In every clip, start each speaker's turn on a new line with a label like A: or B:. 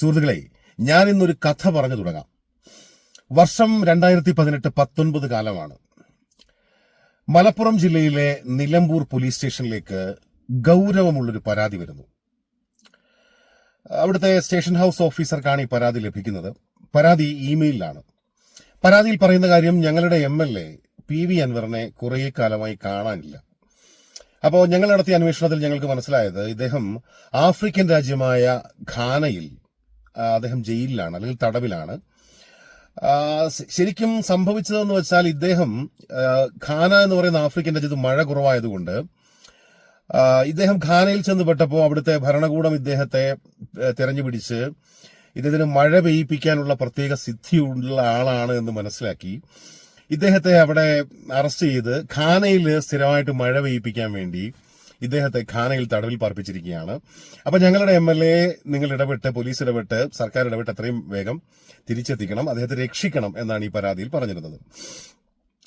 A: സുഹൃത്തുക്കളെ ഞാൻ ഇന്നൊരു കഥ പറഞ്ഞു തുടങ്ങാം. വർഷം രണ്ടായിരത്തി പതിനെട്ട് പത്തൊൻപത് കാലമാണ്. മലപ്പുറം ജില്ലയിലെ നിലമ്പൂർ പോലീസ് സ്റ്റേഷനിലേക്ക് ഗൗരവമുള്ളൊരു പരാതി വരുന്നു. അവിടുത്തെ സ്റ്റേഷൻ ഹൗസ് ഓഫീസർക്കാണ് ഈ പരാതി ലഭിക്കുന്നത്. പരാതി ഇമെയിലാണ് പരാതിയിൽ പറയുന്ന കാര്യം ഞങ്ങളുടെ M L A P V അൻവറിനെ കുറേ കാലമായി കാണാനില്ല. അപ്പോൾ ഞങ്ങൾ നടത്തിയ അന്വേഷണത്തിൽ ഞങ്ങൾക്ക് മനസ്സിലായത് ഇദ്ദേഹം ആഫ്രിക്കൻ രാജ്യമായ ഘാനയിൽ അദ്ദേഹം ജയിലിലാണ് അല്ലെങ്കിൽ തടവിലാണ്. ശരിക്കും സംഭവിച്ചതെന്ന് വെച്ചാൽ ഇദ്ദേഹം ഖാന എന്ന് പറയുന്ന ആഫ്രിക്കൻ രാജ്യത്ത് മഴ കുറവായതുകൊണ്ട് ഇദ്ദേഹം ഖാനയിൽ ചെന്ന് പെട്ടപ്പോൾ അവിടുത്തെ ഭരണകൂടം ഇദ്ദേഹത്തെ തെരഞ്ഞു പിടിച്ച് ഇദ്ദേഹത്തിന് മഴ പെയ്യിപ്പിക്കാനുള്ള പ്രത്യേക സിദ്ധിയുള്ള ആളാണ് എന്ന് മനസ്സിലാക്കി ഇദ്ദേഹത്തെ അവിടെ അറസ്റ്റ് ചെയ്ത് ഖാനയിൽ സ്ഥിരമായിട്ട് മഴ പെയ്യിപ്പിക്കാൻ വേണ്ടി ഇദ്ദേഹത്തെ ഖാനയിൽ തടവിൽ പാർപ്പിച്ചിരിക്കുകയാണ്. അപ്പൊ ഞങ്ങളുടെ എം എൽ എ നിങ്ങൾ ഇടപെട്ട് പോലീസ് ഇടപെട്ട് സർക്കാർ ഇടപെട്ട് അത്രയും വേഗം തിരിച്ചെത്തിക്കണം അദ്ദേഹത്തെ രക്ഷിക്കണം എന്നാണ് ഈ പരാതിയിൽ പറഞ്ഞിരുന്നത്.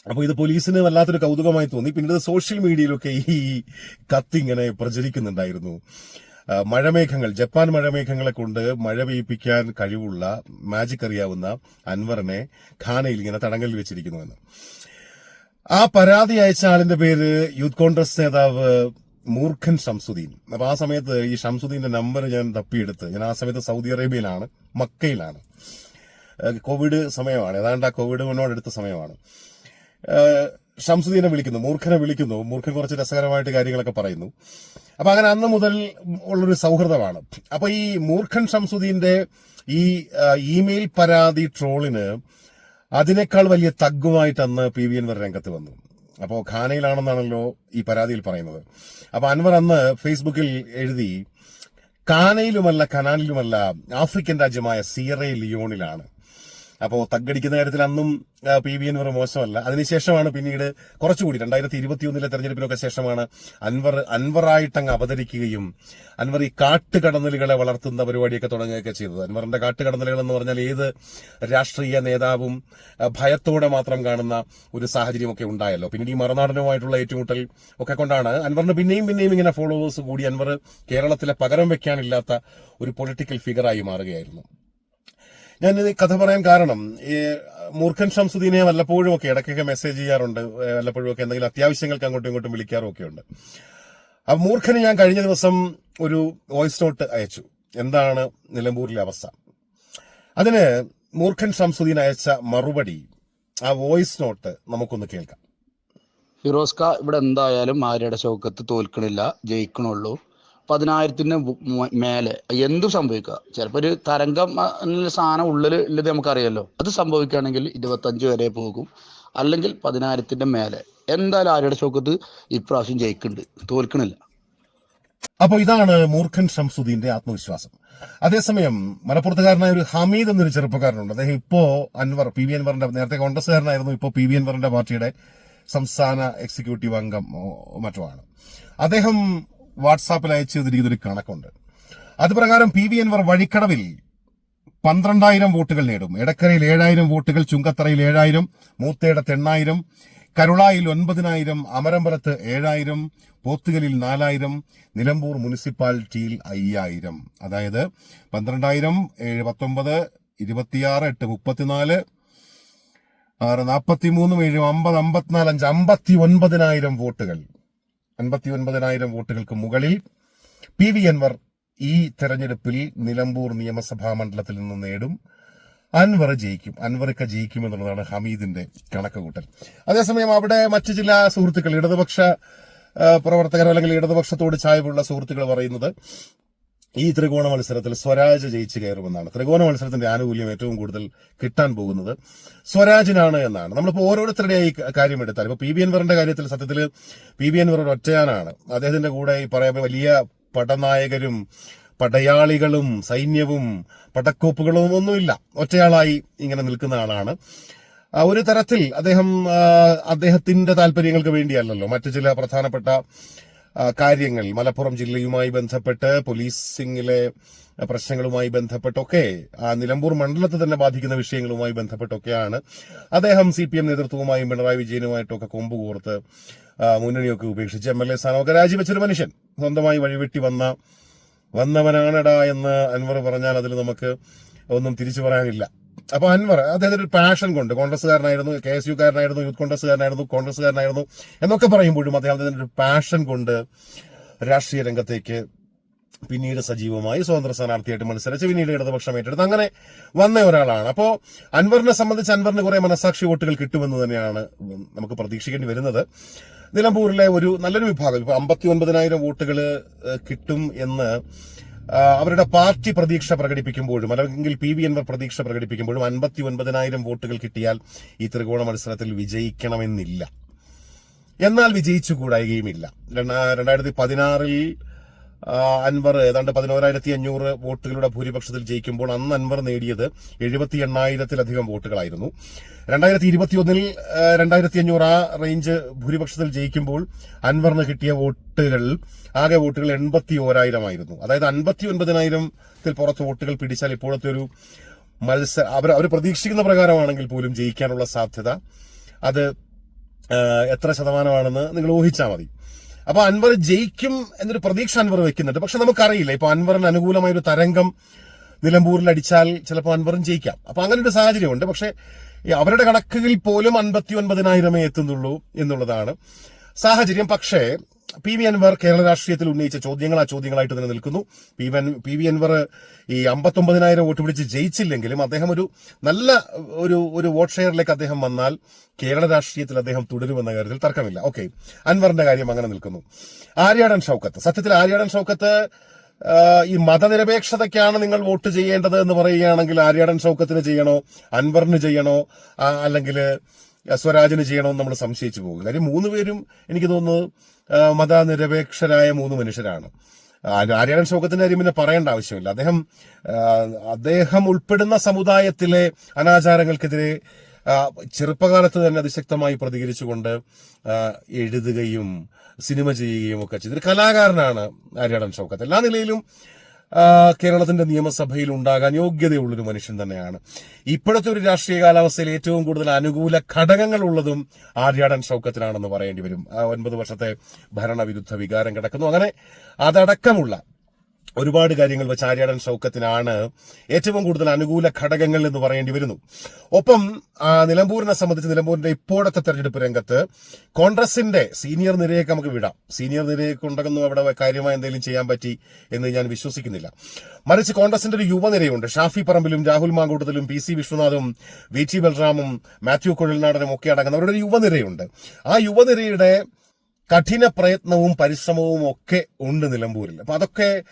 A: അപ്പോൾ ഇത് പോലീസിന് വല്ലാത്തൊരു കൗതുകമായി തോന്നി. പിന്നീട് സോഷ്യൽ മീഡിയയിലൊക്കെ ഈ കത്തിങ്ങനെ പ്രചരിക്കുന്നുണ്ടായിരുന്നു. മഴമേഘങ്ങൾ ജപ്പാൻ മഴമേഘങ്ങളെ കൊണ്ട് മഴ പെയ്യിപ്പിക്കാൻ കഴിവുള്ള മാജിക് അറിയാവുന്ന അൻവറിനെ ഖാനയിൽ ഇങ്ങനെ തടങ്കലിൽ വെച്ചിരിക്കുന്നുവെന്ന്. ആ പരാതി അയച്ച ആളിന്റെ പേര് യൂത്ത് കോൺഗ്രസ് നേതാവ് മൂർഖൻ ഷംസുദ്ദീൻ. അപ്പൊ ആ സമയത്ത് ഈ ഷംസുദ്ദീന്റെ നമ്പർ ഞാൻ തപ്പിയെടുത്ത് ഞാൻ ആ സമയത്ത് സൗദി അറേബ്യയിലാണ് മക്കയിലാണ്. കോവിഡ് സമയമാണ്. ഏതാണ്ട് ആ കോവിഡ് മുന്നോടെടുത്ത സമയമാണ്. ഷംസുദ്ദീനെ വിളിക്കുന്നു മൂർഖനെ വിളിക്കുന്നു. മൂർഖൻ കുറച്ച് രസകരമായിട്ട് കാര്യങ്ങളൊക്കെ പറയുന്നു. അപ്പൊ അങ്ങനെ അന്ന് മുതൽ ഉള്ളൊരു സൗഹൃദമാണ്. അപ്പൊ ഈ മൂർഖൻ ഷംസുദ്ദീന്റെ ഈ ഇമെയിൽ പരാതി ട്രോളിന് അതിനേക്കാൾ വലിയ തഗ്ഗുമായിട്ട് അന്ന് പി വി അൻവർ രംഗത്ത് വന്നു. അപ്പോൾ ഖാനയിലാണെന്നാണല്ലോ ഈ പരാതിയിൽ പറയുന്നത്. അപ്പോൾ അൻവർ അന്ന് ഫേസ്ബുക്കിൽ എഴുതി കാനയിലുമല്ല കനാലിലുമല്ല ആഫ്രിക്കൻ രാജ്യമായ സിയറേ ലിയോണിലാണ്. അപ്പോൾ തഗ്ഗടിക്കുന്ന കാര്യത്തിൽ അന്നും പി വി അൻവർ മോശമല്ല. അതിനുശേഷമാണ് പിന്നീട് കുറച്ചുകൂടി രണ്ടായിരത്തി ഇരുപത്തിയൊന്നിലെ തെരഞ്ഞെടുപ്പിനൊക്കെ ശേഷമാണ് അൻവർ അൻവറായിട്ടങ്ങ് അവതരിക്കുകയും അൻവർ ഈ കാട്ടുകടന്നലുകളെ വളർത്തുന്ന പരിപാടിയൊക്കെ തുടങ്ങുകയൊക്കെ ചെയ്തത്. അൻവറിന്റെ കാട്ടുകടന്നലുകൾ എന്ന് പറഞ്ഞാൽ ഏത് രാഷ്ട്രീയ നേതാവും ഭയത്തോടെ മാത്രം കാണുന്ന ഒരു സാഹചര്യമൊക്കെ ഉണ്ടായല്ലോ. പിന്നീട് ഈ മറുനാടനുമായിട്ടുള്ള ഏറ്റുമുട്ടൽ ഒക്കെ കൊണ്ടാണ് അൻവറിന് പിന്നെയും പിന്നെയും ഇങ്ങനെ ഫോളോവേഴ്സ് കൂടി അൻവർ കേരളത്തിലെ പകരം വെക്കാനില്ലാത്ത ഒരു പൊളിറ്റിക്കൽ ഫിഗറായി മാറുകയായിരുന്നു. ഞാൻ ഈ കഥ പറയാൻ കാരണം ഈ മൂർഖൻ ഷംസുദ്ദീനെ വല്ലപ്പോഴും ഒക്കെ ഇടയ്ക്കൊക്കെ മെസ്സേജ് ചെയ്യാറുണ്ട് വല്ലപ്പോഴും ഒക്കെ എന്തെങ്കിലും അത്യാവശ്യങ്ങൾക്ക് അങ്ങോട്ടും ഇങ്ങോട്ടും വിളിക്കാറും ഒക്കെ ഉണ്ട്. ആ മൂർഖന് ഞാൻ കഴിഞ്ഞ ദിവസം ഒരു വോയിസ് നോട്ട് അയച്ചു. എന്താണ് നിലമ്പൂരിലെ അവസ്ഥ? അതിന് മൂർഖൻ ഷംസുദ്ദീൻ അയച്ച മറുപടി ആ വോയിസ് നോട്ട് നമുക്കൊന്ന് കേൾക്കാം.
B: ഫിറോസ്ക ഇവിടെ എന്തായാലും ആര്യയുടെ ശൗക്കത്ത് തോൽക്കണില്ല ജയിക്കണുള്ളൂ. പതിനായിരത്തിന് മേലെ. എന്തും സംഭവിക്കുക ചിലപ്പോൾ ഒരു തരംഗം സാധനം ഉള്ളിൽ ഉള്ളത് നമുക്കറിയാലോ. അത് സംഭവിക്കുകയാണെങ്കിൽ ഇരുപത്തഞ്ച് വരെ പോകും. അല്ലെങ്കിൽ പതിനായിരത്തിന്റെ മേലെ. എന്തായാലും ആരുടെ ചോക്കത്ത് ഇപ്രാവശ്യം ജയിക്കുന്നുണ്ട്. തോൽക്കണില്ല.
A: അപ്പോൾ ഇതാണ് മൂർഖൻ ഷംസുദ്ദീന്റെ ആത്മവിശ്വാസം. അതേസമയം മലപ്പുറത്തുകാരനായ ഒരു ഹമീദ് എന്നൊരു ചെറുപ്പക്കാരനുണ്ട്. അദ്ദേഹം ഇപ്പോ അൻവർ പി വി അൻവറിന്റെ നേരത്തെ കോൺഗ്രസ്സുകാരനായിരുന്നു ഇപ്പോൾ പി വി അൻവറിന്റെ പാർട്ടിയുടെ സംസ്ഥാന എക്സിക്യൂട്ടീവ് അംഗം മറ്റുമാണ്. അദ്ദേഹം വാട്സാപ്പിൽ അയച്ചു തന്നിരിക്കുന്ന ഒരു കണക്കുണ്ട്. അത് പ്രകാരം പി വി എൻവർ വഴിക്കടവിൽ പന്ത്രണ്ടായിരം വോട്ടുകൾ നേടും. എടക്കരയിൽ ഏഴായിരം വോട്ടുകൾ ചുങ്കത്തറയിൽ ഏഴായിരം മൂത്തേടത്ത് എണ്ണായിരം കരുളായിൽ ഒൻപതിനായിരം അമരമ്പലത്ത് ഏഴായിരം പോത്തുകലിൽ നാലായിരം നിലമ്പൂർ മുനിസിപ്പാലിറ്റിയിൽ അയ്യായിരം. അതായത് പന്ത്രണ്ടായിരം ഏഴ് പത്തൊമ്പത് ഇരുപത്തിയാറ് എട്ട് മുപ്പത്തിനാല് ആറ് നാൽപ്പത്തി മൂന്നും ഏഴും അമ്പത് അമ്പത്തിനാല് അഞ്ച് അമ്പത്തി ഒൻപതിനായിരം വോട്ടുകൾ. അൻപത്തി ഒൻപതിനായിരം വോട്ടുകൾക്ക് മുകളിൽ പി വി അൻവർ ഈ തെരഞ്ഞെടുപ്പിൽ നിലമ്പൂർ നിയമസഭാ മണ്ഡലത്തിൽ നിന്ന് നേടും. അൻവർ ജയിക്കും. അൻവറൊക്കെ ജയിക്കും എന്നുള്ളതാണ് ഹമീദിന്റെ കണക്കുകൂട്ടൽ. അതേസമയം അവിടെ മറ്റ് ചില സുഹൃത്തുക്കൾ ഇടതുപക്ഷ പ്രവർത്തകർ അല്ലെങ്കിൽ ഇടതുപക്ഷത്തോട് ചായവുള്ള സുഹൃത്തുക്കൾ പറയുന്നത് ഈ ത്രികോണ മത്സരത്തിൽ സ്വരാജ് ജയിച്ചു കയറുമെന്നാണ്. ത്രികോണ മത്സരത്തിന്റെ ആനുകൂല്യം ഏറ്റവും കൂടുതൽ കിട്ടാൻ പോകുന്നത് സ്വരാജിനാണ് എന്നാണ്. നമ്മളിപ്പോൾ ഓരോരുത്തരുടെ ഈ കാര്യം എടുത്താൽ ഇപ്പൊ പി ബി എൻവറിന്റെ കാര്യത്തിൽ സത്യത്തിൽ പി ബി എൻവർ ഒറ്റയാനാണ് അദ്ദേഹത്തിന്റെ കൂടെ ഈ പറയാൻ വലിയ പടനായകരും പടയാളികളും സൈന്യവും പടക്കോപ്പുകളും ഒന്നുമില്ല. ഒറ്റയാളായി ഇങ്ങനെ നിൽക്കുന്ന ആളാണ്. ഒരു തരത്തിൽ അദ്ദേഹം അദ്ദേഹത്തിന്റെ താല്പര്യങ്ങൾക്ക് വേണ്ടിയല്ലല്ലോ. മറ്റു ചില പ്രധാനപ്പെട്ട കാര്യങ്ങൾ മലപ്പുറം ജില്ലയുമായി ബന്ധപ്പെട്ട് പോലീസിംഗിലെ പ്രശ്നങ്ങളുമായി ബന്ധപ്പെട്ടൊക്കെ ആ നിലമ്പൂർ മണ്ഡലത്തെ തന്നെ ബാധിക്കുന്ന വിഷയങ്ങളുമായി ബന്ധപ്പെട്ടൊക്കെയാണ് അദ്ദേഹം സി പി എം നേതൃത്വവുമായും പിണറായി വിജയനുമായിട്ടൊക്കെ കൊമ്പ് കോർത്ത് മുന്നണിയൊക്കെ ഉപേക്ഷിച്ച് എം എൽ എ സ്ഥാനമൊക്കെ രാജിവെച്ചൊരു മനുഷ്യൻ. സ്വന്തമായി വഴിവെട്ടി വന്ന വന്നവനാണടാ എന്ന് അൻവർ പറഞ്ഞാൽ അതിൽ നമുക്ക് ഒന്നും തിരിച്ചു പറയാനില്ല. അപ്പൊ അൻവർ അദ്ദേഹത്തിന് ഒരു പാഷൻ കൊണ്ട് കോൺഗ്രസ്സുകാരനായിരുന്നു കെ എസ് യുക്കാരനായിരുന്നു യൂത്ത് കോൺഗ്രസ്സുകാരനായിരുന്നു കോൺഗ്രസ്സുകാരനായിരുന്നു എന്നൊക്കെ പറയുമ്പോഴും അദ്ദേഹത്തിന് ഒരു പാഷൻ കൊണ്ട് രാഷ്ട്രീയ രംഗത്തേക്ക് പിന്നീട് സജീവമായി സ്വതന്ത്ര സ്ഥാനാർത്ഥിയായിട്ട് മത്സരിച്ച് പിന്നീട് ഇടതുപക്ഷം ഏറ്റെടുത്ത് അങ്ങനെ വന്ന ഒരാളാണ്. അപ്പോൾ അൻവറിനെ സംബന്ധിച്ച് അൻവറിന് കുറെ മനസാക്ഷി വോട്ടുകൾ കിട്ടുമെന്ന് തന്നെയാണ് നമുക്ക് പ്രതീക്ഷിക്കേണ്ടി വരുന്നത്. നിലമ്പൂരിലെ ഒരു നല്ലൊരു വിഭാഗം ഇപ്പൊ അമ്പത്തി ഒൻപതിനായിരം വോട്ടുകൾ കിട്ടും എന്ന് അവരുടെ പാർട്ടി പ്രതീക്ഷ പ്രകടിപ്പിക്കുമ്പോഴും അല്ലെങ്കിൽ പി വി എൻവർ പ്രതീക്ഷ പ്രകടിപ്പിക്കുമ്പോഴും അൻപത്തി ഒൻപതിനായിരം വോട്ടുകൾ കിട്ടിയാൽ ഈ ത്രികോണ മത്സരത്തിൽ വിജയിക്കണമെന്നില്ല. എന്നാൽ വിജയിച്ചുകൂടായുകയുമില്ല. രണ്ടാ- രണ്ടായിരത്തി പതിനാറിൽ അൻവർ ഏതാണ്ട് പതിനോരായിരത്തി അഞ്ഞൂറ് വോട്ടുകളുടെ ഭൂരിപക്ഷത്തിൽ ജയിക്കുമ്പോൾ അന്ന് അൻവർ നേടിയത് എഴുപത്തി എണ്ണായിരത്തിലധികം വോട്ടുകളായിരുന്നു. രണ്ടായിരത്തി ഇരുപത്തിയൊന്നിൽ രണ്ടായിരത്തി അഞ്ഞൂറ് ആ റേഞ്ച് ഭൂരിപക്ഷത്തിൽ ജയിക്കുമ്പോൾ അൻവറിന് കിട്ടിയ വോട്ടുകൾ ആകെ വോട്ടുകൾ എൺപത്തി ഓരായിരമായിരുന്നു അതായത് അൻപത്തി ഒൻപതിനായിരത്തിൽ പുറത്ത് വോട്ടുകൾ പിടിച്ചാൽ ഇപ്പോഴത്തെ ഒരു മത്സര അവർ അവർ പ്രതീക്ഷിക്കുന്ന പ്രകാരമാണെങ്കിൽ പോലും ജയിക്കാനുള്ള സാധ്യത അത് എത്ര ശതമാനമാണെന്ന് നിങ്ങൾ ഊഹിച്ചാൽ മതി. അപ്പൊ അൻവർ ജയിക്കും എന്നൊരു പ്രതീക്ഷ അൻവർ വെക്കുന്നുണ്ട്. പക്ഷെ നമുക്കറിയില്ല. ഇപ്പൊ അൻവറിന് അനുകൂലമായ ഒരു തരംഗം നിലമ്പൂരിൽ അടിച്ചാൽ ചിലപ്പോൾ അൻവറും ജയിക്കാം. അപ്പൊ അങ്ങനെ ഒരു സാഹചര്യമുണ്ട്. പക്ഷെ അവരുടെ കണക്കുകളിൽ പോലും അൻപത്തി ഒൻപതിനായിരമേ എത്തുന്നുള്ളൂ എന്നുള്ളതാണ് സാഹചര്യം. പക്ഷേ പി വി അൻവർ കേരള രാഷ്ട്രീയത്തിൽ ഉന്നയിച്ച ചോദ്യങ്ങൾ ആ ചോദ്യങ്ങളായിട്ട് തന്നെ നിൽക്കുന്നു. P V P V Anvar ഈ അമ്പത്തൊമ്പതിനായിരം വോട്ട് പിടിച്ച് ജയിച്ചില്ലെങ്കിലും അദ്ദേഹം ഒരു നല്ല ഒരു ഒരു വോട്ട് ഷെയറിലേക്ക് അദ്ദേഹം വന്നാൽ കേരള രാഷ്ട്രീയത്തിൽ അദ്ദേഹം തുടരുമെന്ന കാര്യത്തിൽ തർക്കമില്ല. ഓക്കെ. അൻവറിന്റെ കാര്യം അങ്ങനെ നിൽക്കുന്നു. ആര്യാടൻ ഷൗക്കത്ത്. സത്യത്തിൽ ആര്യാടൻ ഷൗക്കത്ത് ഈ മതനിരപേക്ഷതയ്ക്കാണ് നിങ്ങൾ വോട്ട് ചെയ്യേണ്ടത് എന്ന് പറയുകയാണെങ്കിൽ ആര്യാടൻ ഷൗക്കത്തിന് ചെയ്യണോ? അൻവറിന് ചെയ്യണോ? അല്ലെങ്കിൽ സ്വരാജിന് ചെയ്യണമെന്ന് നമ്മൾ സംശയിച്ചു പോകും കാര്യം മൂന്ന് പേരും എനിക്ക് തോന്നുന്നത് മതനിരപേക്ഷരായ മൂന്ന് മനുഷ്യരാണ്. ആര്യാടൻ ശോകത്തിന്റെ കാര്യം പിന്നെ പറയേണ്ട ആവശ്യമില്ല. അദ്ദേഹം അദ്ദേഹം ഉൾപ്പെടുന്ന സമുദായത്തിലെ അനാചാരങ്ങൾക്കെതിരെ ചെറുപ്പകാലത്ത് തന്നെ അതിശക്തമായി പ്രതികരിച്ചുകൊണ്ട് എഴുതുകയും സിനിമ ചെയ്യുകയും ഒക്കെ ചെയ്തൊരു കലാകാരനാണ് ആര്യാടൻ ഷൗക്കത്ത് എല്ലാ നിലയിലും കേരളത്തിന്റെ നിയമസഭയിൽ ഉണ്ടാകാൻ യോഗ്യതയുള്ളൊരു മനുഷ്യൻ തന്നെയാണ്. ഇപ്പോഴത്തെ ഒരു രാഷ്ട്രീയ കാലാവസ്ഥയിൽ ഏറ്റവും കൂടുതൽ അനുകൂല ഘടകങ്ങൾ ഉള്ളതും ആര്യാടൻ ഷൗക്കത്തിനാണെന്ന് പറയേണ്ടി വരും. ഒൻപത് വർഷത്തെ ഭരണവിരുദ്ധ വികാരം കിടക്കുന്നു. അങ്ങനെ അതടക്കമുള്ള ഒരുപാട് കാര്യങ്ങൾ വെച്ച് ആര്യാടൻ ഷൗക്കത്തിനാണ് ഏറ്റവും കൂടുതൽ അനുകൂല ഘടകങ്ങൾ എന്ന് പറയേണ്ടി വരുന്നു. ഒപ്പം നിലമ്പൂരിനെ സംബന്ധിച്ച് നിലമ്പൂരിന്റെ ഇപ്പോഴത്തെ തെരഞ്ഞെടുപ്പ് രംഗത്ത് കോൺഗ്രസിന്റെ സീനിയർ നിരയൊക്കെ നമുക്ക് വിടാം. സീനിയർ നിരയൊക്കെ ഉണ്ടെന്നും അവിടെ കാര്യമായി എന്തെങ്കിലും ചെയ്യാൻ പറ്റി എന്ന് ഞാൻ വിശ്വസിക്കുന്നില്ല. മറിച്ച് കോൺഗ്രസിന്റെ ഒരു യുവനിരയുണ്ട്. ഷാഫി പറമ്പിലും രാഹുൽ മാങ്കൂട്ടത്തിലും പി സി വിശ്വനാഥും വി ടി ബൽറാമും മാത്യു കുഴൽനാടനും ഒക്കെ അടങ്ങുന്ന അവരുടെ ഒരു യുവനിരയുണ്ട്. ആ യുവനിരയുടെ കഠിന പ്രയത്നവും പരിശ്രമവും ഒക്കെ ഉണ്ട് നിലമ്പൂരിൽ. അപ്പൊ അതൊക്കെ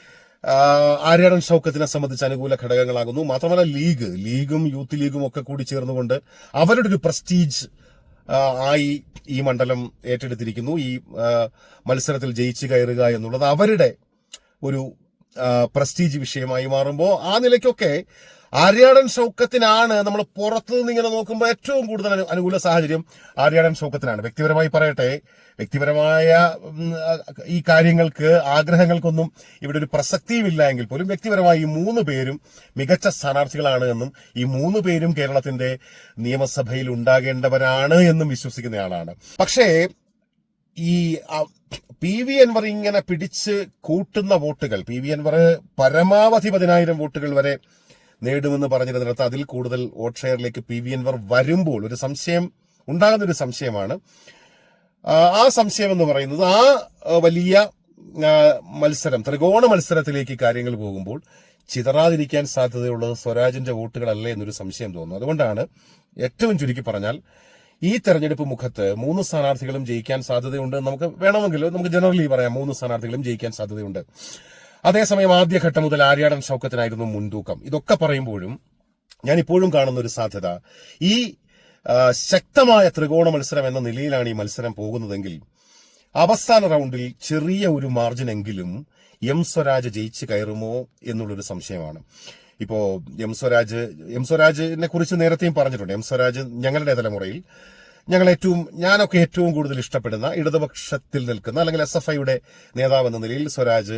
A: ആര്യാടൻ ഷൗക്കത്തിനെ സംബന്ധിച്ച് അനുകൂല ഘടകങ്ങളാകുന്നു. മാത്രമല്ല ലീഗ് ലീഗും യൂത്ത് ലീഗും ഒക്കെ കൂടി ചേർന്നുകൊണ്ട് അവരുടെ ഒരു പ്രസ്റ്റീജ് ആയി ഈ മണ്ഡലം ഏറ്റെടുത്തിരിക്കുന്നു. ഈ മത്സരത്തിൽ ജയിച്ചു കയറുക എന്നുള്ളത് അവരുടെ ഒരു പ്രസ്റ്റീജ് വിഷയമായി മാറുമ്പോൾ ആ നിലയ്ക്കൊക്കെ ആര്യാടൻ ഷൗക്കത്തിനാണ് നമ്മൾ പുറത്തു നിന്ന് ഇങ്ങനെ നോക്കുമ്പോൾ ഏറ്റവും കൂടുതൽ അനു- അനുകൂല സാഹചര്യം ആര്യാടൻ ഷൗക്കത്തിനാണ് വ്യക്തിപരമായി പറയട്ടെ വ്യക്തിപരമായ ഈ കാര്യങ്ങൾക്ക് ആഗ്രഹങ്ങൾക്കൊന്നും ഇവിടെ ഒരു പ്രസക്തിയുമില്ല എങ്കിൽ പോലും വ്യക്തിപരമായി ഈ മൂന്ന് പേരും മികച്ച സ്ഥാനാർത്ഥികളാണ് എന്നും ഈ മൂന്ന് പേരും കേരളത്തിന്റെ നിയമസഭയിൽ ഉണ്ടാകേണ്ടവരാണ് എന്നും വിശ്വസിക്കുന്നയാളാണ്. പക്ഷേ ഈ പി വി അൻവർ ഇങ്ങനെ പിടിച്ച് കൂട്ടുന്ന വോട്ടുകൾ പി വി അൻവർ പരമാവധി പതിനായിരം വോട്ടുകൾ വരെ നേടുമെന്ന് പറഞ്ഞിരുന്നിടത്ത് അതിൽ കൂടുതൽ വോട്ട് ഷെയറിലേക്ക് പി വി എൻവർ വരുമ്പോൾ ഒരു സംശയം ഉണ്ടാകുന്ന ഒരു സംശയമാണ്. ആ, സംശയം എന്ന് പറയുന്നത് ആ, വലിയ മത്സരം ത്രികോണ മത്സരത്തിലേക്ക് കാര്യങ്ങൾ പോകുമ്പോൾ ചിതറാതിരിക്കാൻ സാധ്യതയുള്ളത് സ്വരാജിന്റെ വോട്ടുകളല്ലേ എന്നൊരു സംശയം തോന്നുന്നു. അതുകൊണ്ടാണ് ഏറ്റവും ചുരുക്കി പറഞ്ഞാൽ ഈ തെരഞ്ഞെടുപ്പ് മുഖത്ത് മൂന്ന് സ്ഥാനാർത്ഥികളും ജയിക്കാൻ സാധ്യതയുണ്ട്. നമുക്ക് വേണമെങ്കിൽ നമുക്ക് ജനറലി പറയാം മൂന്ന് സ്ഥാനാർത്ഥികളും ജയിക്കാൻ സാധ്യതയുണ്ട്. അതേസമയം ആദ്യഘട്ടം മുതൽ ആര്യാടൻ ഷൗക്കത്തിനായിരുന്നു മുൻതൂക്കം. ഇതൊക്കെ പറയുമ്പോഴും ഞാൻ ഇപ്പോഴും കാണുന്ന ഒരു സാധ്യത ഈ ശക്തമായ ത്രികോണ മത്സരം എന്ന നിലയിലാണ് ഈ മത്സരം പോകുന്നതെങ്കിൽ അവസാന റൗണ്ടിൽ ചെറിയ ഒരു മാർജിനെങ്കിലും എം സ്വരാജ് ജയിച്ച് കയറുമോ എന്നുള്ളൊരു സംശയമാണ്. ഇപ്പോ എം സ്വരാജ് എം സ്വരാജിനെ കുറിച്ച് നേരത്തെയും പറഞ്ഞിട്ടുണ്ട്. എം സ്വരാജ് ഞങ്ങളുടെ തലമുറയിൽ ഞങ്ങൾ ഏറ്റവും ഞാനൊക്കെ ഏറ്റവും കൂടുതൽ ഇഷ്ടപ്പെടുന്ന ഇടതുപക്ഷത്തിൽ നിൽക്കുന്ന അല്ലെങ്കിൽ എസ് എഫ് ഐയുടെ നേതാവ് എന്ന നിലയിൽ സ്വരാജ്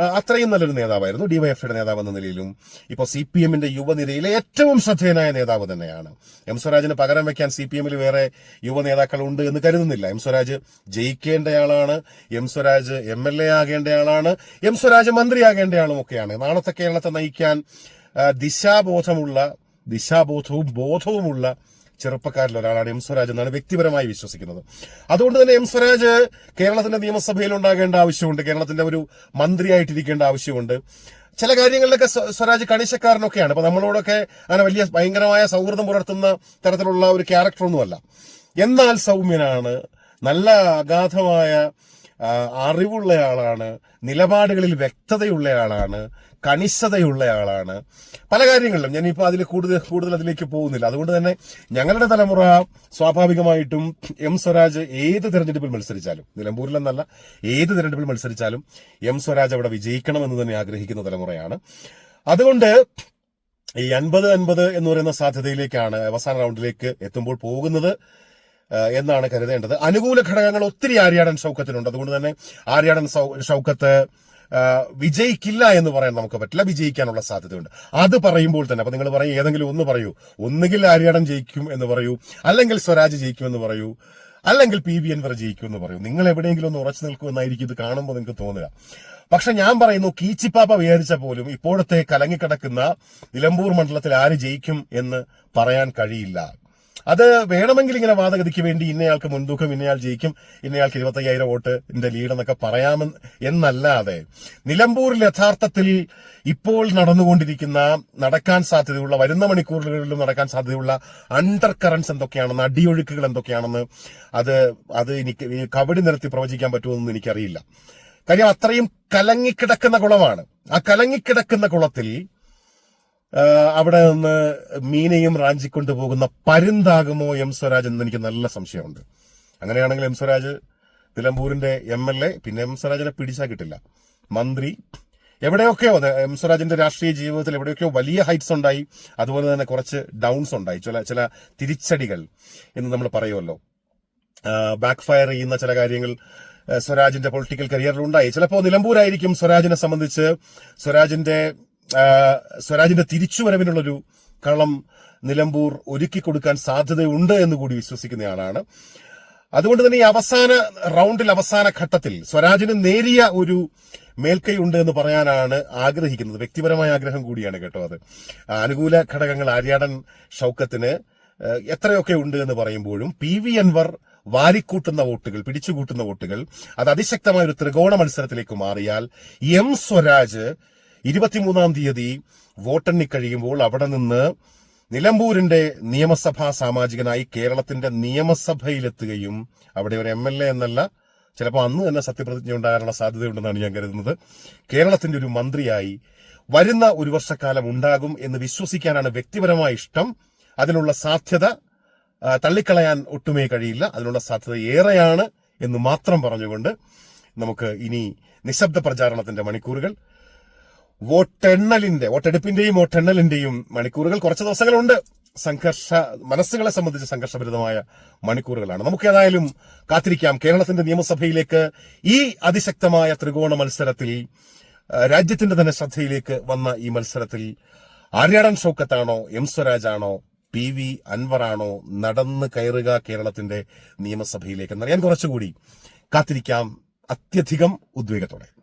A: അത്രയും നല്ലൊരു നേതാവായിരുന്നു. ഡിവൈഎഫ്ഐയുടെ നേതാവ് എന്ന നിലയിലും ഇപ്പോൾ സി പി എമ്മിന്റെ യുവനിരയിലെ ഏറ്റവും ശ്രദ്ധേയനായ നേതാവ് തന്നെയാണ്. എം സ്വരാജിന് പകരം വെക്കാൻ സി പി എമ്മിൽ വേറെ യുവ നേതാക്കളുണ്ട് എന്ന് കരുതുന്നില്ല. M Swaraj ജയിക്കേണ്ടയാളാണ്. M Swaraj M L A ആകേണ്ടയാളാണ്. M Swaraj മന്ത്രിയാകേണ്ടയാളും ഒക്കെയാണ്. നാളത്തെ കേരളത്തെ നയിക്കാൻ ദിശാബോധമുള്ള ദിശാബോധവും ബോധവുമുള്ള ചെറുപ്പക്കാരിൽ ഒരാളാണ് എം സ്വരാജ് എന്നാണ് വ്യക്തിപരമായി വിശ്വസിക്കുന്നത്. അതുകൊണ്ട് തന്നെ എം സ്വരാജ് കേരളത്തിന്റെ നിയമസഭയിൽ ഉണ്ടാകേണ്ട ആവശ്യമുണ്ട് കേരളത്തിന്റെ ഒരു മന്ത്രിയായിട്ടിരിക്കേണ്ട ആവശ്യമുണ്ട്. ചില കാര്യങ്ങളിലൊക്കെ സ്വ- സ്വരാജ് കണിശക്കാരനൊക്കെയാണ്. അപ്പൊ നമ്മളോടൊക്കെ അങ്ങനെ വലിയ ഭയങ്കരമായ സൗഹൃദം പുലർത്തുന്ന തരത്തിലുള്ള ഒരു ക്യാരക്ടറൊന്നുമല്ല. എന്നാൽ സൗമ്യനാണ് നല്ല അഗാധമായ അറിവുള്ളയാളാണ് നിലപാടുകളിൽ വ്യക്തതയുള്ളയാളാണ് കണിശതയുള്ളയാളാണ്. പല കാര്യങ്ങളിലും ഞാനിപ്പോൾ അതിൽ കൂടുതൽ കൂടുതൽ അതിലേക്ക് പോകുന്നില്ല. അതുകൊണ്ട് തന്നെ ഞങ്ങളുടെ തലമുറ സ്വാഭാവികമായിട്ടും എം സ്വരാജ് ഏത് തെരഞ്ഞെടുപ്പിൽ മത്സരിച്ചാലും നിലമ്പൂരിലെന്നല്ല ഏത് തെരഞ്ഞെടുപ്പിൽ മത്സരിച്ചാലും എം സ്വരാജ് അവിടെ വിജയിക്കണമെന്ന് തന്നെ ആഗ്രഹിക്കുന്ന തലമുറയാണ്. അതുകൊണ്ട് ഈ അൻപത് അൻപത് എന്ന് പറയുന്ന സാധ്യതയിലേക്കാണ് അവസാന റൗണ്ടിലേക്ക് എത്തുമ്പോൾ പോകുന്നത് എന്നാണ് കരുതേണ്ടത്. അനുകൂല ഘടകങ്ങൾ ഒത്തിരി ആര്യാടൻ ഷൗക്കത്തിനുണ്ട്. അതുകൊണ്ട് തന്നെ ആര്യാടൻ ഷൗക്കത്ത് വിജയിക്കില്ല എന്ന് പറയാൻ നമുക്ക് പറ്റില്ല. വിജയിക്കാനുള്ള സാധ്യതയുണ്ട്. അത് പറയുമ്പോൾ തന്നെ അപ്പൊ നിങ്ങൾ പറയും ഏതെങ്കിലും ഒന്ന് പറയൂ. ഒന്നുകിൽ ആര്യാടൻ ജയിക്കും എന്ന് പറയൂ. അല്ലെങ്കിൽ സ്വരാജ് ജയിക്കും എന്ന് പറയൂ. അല്ലെങ്കിൽ പി വി എൻവർ ജയിക്കും എന്ന് പറയൂ. നിങ്ങൾ എവിടെയെങ്കിലും ഒന്ന് ഉറച്ചു നിൽക്കുമെന്നായിരിക്കും ഇത് കാണുമ്പോൾ നിങ്ങൾക്ക് തോന്നുക. പക്ഷെ ഞാൻ പറയുന്നു കീച്ചിപ്പാപ്പ വിചാരിച്ച പോലും ഇപ്പോഴത്തെ കലങ്ങിക്കിടക്കുന്ന നിലമ്പൂർ മണ്ഡലത്തിൽ ആര് ജയിക്കും എന്ന് പറയാൻ കഴിയില്ല. അത് വേണമെങ്കിൽ ഇങ്ങനെ വാദഗതിക്ക് വേണ്ടി ഇന്നയാൾക്ക് മുൻതൂക്കം ഇന്നയാൾ ജയിക്കും ഇന്നയാൾക്ക് ഇരുപത്തയ്യായിരം വോട്ടിന്റെ ലീഡ് എന്നൊക്കെ പറയാമെന്ന് എന്നല്ലാതെ നിലമ്പൂരിൽ യഥാർത്ഥത്തിൽ ഇപ്പോൾ നടന്നുകൊണ്ടിരിക്കുന്ന നടക്കാൻ സാധ്യതയുള്ള വരുന്ന മണിക്കൂറുകളിലും നടക്കാൻ സാധ്യതയുള്ള അണ്ടർ കറൻസ് എന്തൊക്കെയാണെന്ന് അടിയൊഴുക്കുകൾ എന്തൊക്കെയാണെന്ന് അത് അത് എനിക്ക് കവടി നിരത്തി പ്രവചിക്കാൻ പറ്റുമെന്ന് എനിക്കറിയില്ല. കാര്യം അത്രയും കലങ്ങിക്കിടക്കുന്ന കുളമാണ്. ആ കലങ്ങിക്കിടക്കുന്ന കുളത്തിൽ അവിടെ നിന്ന് മീനയും റാഞ്ചിക്കൊണ്ട് പോകുന്ന പരുന്താകുമോ എം സ്വരാജ് എന്ന് എനിക്ക് നല്ല സംശയമുണ്ട്. അങ്ങനെയാണെങ്കിൽ എം സ്വരാജ് നിലമ്പൂരിന്റെ എം എൽ എ പിന്നെ എം സ്വരാജിനെ പിടിച്ചാൽ കിട്ടില്ല. മന്ത്രി എവിടെയൊക്കെയോ എം സ്വരാജിന്റെ രാഷ്ട്രീയ ജീവിതത്തിൽ എവിടെയൊക്കെയോ വലിയ ഹൈറ്റ്സ് ഉണ്ടായി. അതുപോലെ തന്നെ കുറച്ച് ഡൗൺസ് ഉണ്ടായി. ചില ചില തിരിച്ചടികൾ എന്ന് നമ്മൾ പറയുമല്ലോ. ബാക്ക് ഫയർ ചെയ്യുന്ന ചില കാര്യങ്ങൾ സ്വരാജിന്റെ പൊളിറ്റിക്കൽ കരിയറിൽ ഉണ്ടായി. ചിലപ്പോൾ നിലമ്പൂരായിരിക്കും സ്വരാജിനെ സംബന്ധിച്ച് സ്വരാജിന്റെ സ്വരാജിന്റെ തിരിച്ചുവരവിനുള്ളൊരു കളം നിലമ്പൂർ ഒരുക്കി കൊടുക്കാൻ സാധ്യതയുണ്ട് എന്ന് കൂടി വിശ്വസിക്കുന്നയാളാണ്. അതുകൊണ്ട് തന്നെ ഈ അവസാന റൗണ്ടിൽ അവസാന ഘട്ടത്തിൽ സ്വരാജിന് നേരിയ ഒരു മേൽക്കൈ ഉണ്ട് എന്ന് പറയാനാണ് ആഗ്രഹിക്കുന്നത്. വ്യക്തിപരമായ ആഗ്രഹം കൂടിയാണ് കേട്ടോ അത്. അനുകൂല ഘടകങ്ങൾ ആര്യാടൻ ഷൗക്കത്തിന് എത്രയൊക്കെ ഉണ്ട് എന്ന് പറയുമ്പോഴും പി വി അൻവർ വാരിക്കൂട്ടുന്ന വോട്ടുകൾ പിടിച്ചുകൂട്ടുന്ന വോട്ടുകൾ അത് അതിശക്തമായ ഒരു ത്രികോണ മത്സരത്തിലേക്ക് മാറിയാൽ എം സ്വരാജ് ഇരുപത്തിമൂന്നാം തീയതി വോട്ടെണ്ണി കഴിയുമ്പോൾ അവിടെ നിന്ന് നിലമ്പൂരിന്റെ നിയമസഭാ സാമാജികനായി കേരളത്തിന്റെ നിയമസഭയിലെത്തുകയും അവിടെ ഒരു എം എൽ എ എന്നല്ല ചിലപ്പോൾ അന്ന് തന്നെ സത്യപ്രതിജ്ഞ ഉണ്ടാകാനുള്ള സാധ്യതയുണ്ടെന്നാണ് ഞാൻ കരുതുന്നത് കേരളത്തിന്റെ ഒരു മന്ത്രിയായി വരുന്ന ഒരു വർഷക്കാലം ഉണ്ടാകും എന്ന് വിശ്വസിക്കാനാണ് വ്യക്തിപരമായ ഇഷ്ടം. അതിനുള്ള സാധ്യത തള്ളിക്കളയാൻ ഒട്ടുമേ കഴിയില്ല. അതിനുള്ള സാധ്യത ഏറെയാണ് എന്ന് മാത്രം പറഞ്ഞുകൊണ്ട് നമുക്ക് ഇനി നിശബ്ദ പ്രചാരണത്തിന്റെ മണിക്കൂറുകൾ. വോട്ടെണ്ണലിന്റെ വോട്ടെടുപ്പിന്റെയും വോട്ടെണ്ണലിന്റെയും മണിക്കൂറുകൾ കുറച്ച് ദിവസങ്ങളുണ്ട്. സംഘർഷ മനസ്സുകളെ സംബന്ധിച്ച് സംഘർഷഭരിതമായ മണിക്കൂറുകളാണ്. നമുക്ക് ഏതായാലും കാത്തിരിക്കാം. കേരളത്തിന്റെ നിയമസഭയിലേക്ക് ഈ അതിശക്തമായ ത്രികോണ മത്സരത്തിൽ രാജ്യത്തിന്റെ തന്നെ ശ്രദ്ധയിലേക്ക് വന്ന ഈ മത്സരത്തിൽ ആര്യാടൻ ഷൗക്കത്താണോ എം സ്വരാജ് ആണോ പി വി അൻവറാണോ നടന്ന് കയറുക കേരളത്തിന്റെ നിയമസഭയിലേക്ക് എന്നറിയാൻ കുറച്ചുകൂടി കാത്തിരിക്കാം. അത്യധികം ഉദ്വേഗത്തോടെ.